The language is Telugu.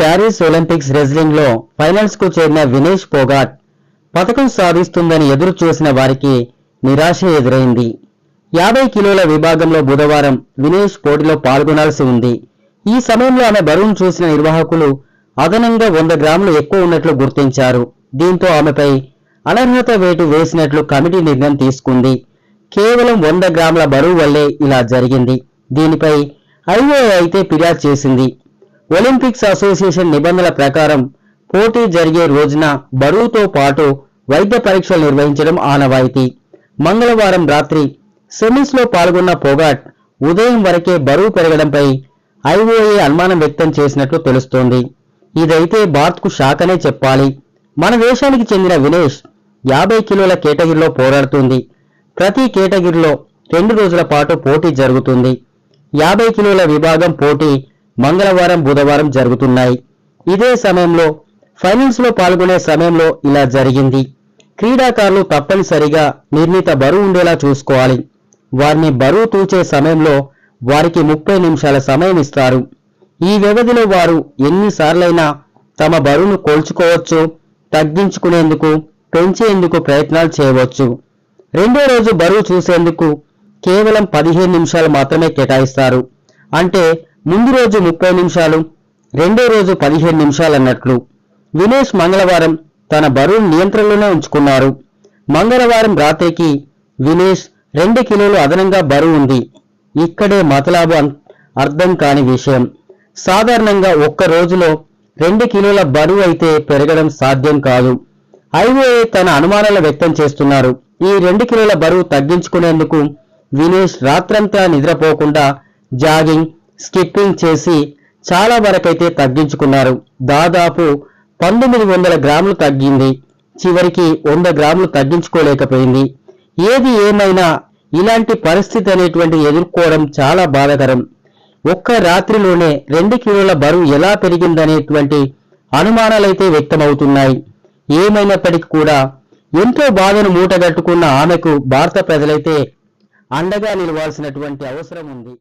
ప్యారిస్ ఒలింపిక్స్ రెజ్లింగ్లో ఫైనల్స్కు చేరిన వినేష్ పోగాట్ పథకం సాధిస్తుందని ఎదురు చూసిన వారికి నిరాశ ఎదురైంది. యాభై కిలోల విభాగంలో బుధవారం వినేష్ పోటీలో పాల్గొనాల్సి ఉంది. ఈ సమయంలో ఆమె బరువును చూసిన నిర్వాహకులు అదనంగా వంద గ్రాములు ఎక్కువ ఉన్నట్లు గుర్తించారు. దీంతో ఆమెపై అనర్హత వేటు వేసినట్లు కమిటీ నిర్ణయం తీసుకుంది. కేవలం వంద గ్రాముల బరువు వల్లే ఇలా జరిగింది. దీనిపై ఐఏ అయితే ఫిర్యాదు చేసింది. ఒలింపిక్స్ అసోసియేషన్ నిబంధనల ప్రకారం పోటీ జరిగే రోజున బరువుతో పాటు వైద్య పరీక్షలు నిర్వహించడం ఆనవాయితీ. మంగళవారం రాత్రి సెమీస్లో పాల్గొన్న పొగాట్ ఉదయం వరకే బరువు పెరగడంపై ఐఓఏ అనుమానం వ్యక్తం చేసినట్లు తెలుస్తోంది. ఇదైతే భారత్కు చెప్పాలి. మన దేశానికి చెందిన వినేష్ యాభై కిలోల కేటగిరీలో పోరాడుతుంది. ప్రతి కేటగిరీలో రెండు రోజుల పాటు పోటీ జరుగుతుంది. యాభై కిలోల విభాగం పోటీ మంగళవారం బుధవారం జరుగుతున్నాయి. ఇదే సమయంలో ఫైనల్స్లో పాల్గొనే సమయంలో ఇలా జరిగింది. క్రీడాకారులు తప్పనిసరిగా నిర్ణీత బరువు ఉండేలా చూసుకోవాలి. వారిని బరువు తూచే సమయంలో వారికి ముప్పై నిమిషాల సమయం ఇస్తారు. ఈ వ్యవధిలో వారు ఎన్నిసార్లైనా తమ బరువును కోల్చుకోవచ్చు తగ్గించుకునేందుకు పెంచేందుకు ప్రయత్నాలు చేయవచ్చు. రెండో రోజు బరువు చూసేందుకు కేవలం పదిహేను నిమిషాలు మాత్రమే కేటాయిస్తారు. అంటే ముందు రోజు ముప్పై నిమిషాలు రెండో రోజు పదిహేను నిమిషాలు అన్నట్లు వినేష్ మంగళవారం తన బరువు నియంత్రణలోనే ఉంచుకున్నారు. మంగళవారం రాత్రికి వినేష్ రెండు కిలోలు అదనంగా బరువు ఉంది. ఇక్కడే మతలాభం అర్థం కాని విషయం. సాధారణంగా ఒక్క రోజులో రెండు కిలోల బరువు అయితే పెరగడం సాధ్యం కాదు. ఐఓఏ తన అనుమానాలు వ్యక్తం చేస్తున్నారు. ఈ రెండు కిలోల బరువు తగ్గించుకునేందుకు వినేష్ రాత్రంతా నిద్రపోకుండా జాగింగ్ స్కిప్పింగ్ చేసి చాలా వరకైతే తగ్గించుకున్నారు. దాదాపు పంతొమ్మిది వందల గ్రాములు తగ్గింది. చివరికి వంద గ్రాములు తగ్గించుకోలేకపోయింది. ఏది ఏమైనా ఇలాంటి పరిస్థితి అనేటువంటి ఎదుర్కోవడం చాలా బాధకరం. ఒక్క రాత్రిలోనే రెండు కిలోల బరువు ఎలా పెరిగిందనేటువంటి అనుమానాలైతే వ్యక్తమవుతున్నాయి. ఏమైనప్పటికీ కూడా ఎంతో బాధను మూటగట్టుకున్న ఆమెకు భారత ప్రజలైతే అండగా నిలవాల్సినటువంటి అవసరం ఉంది.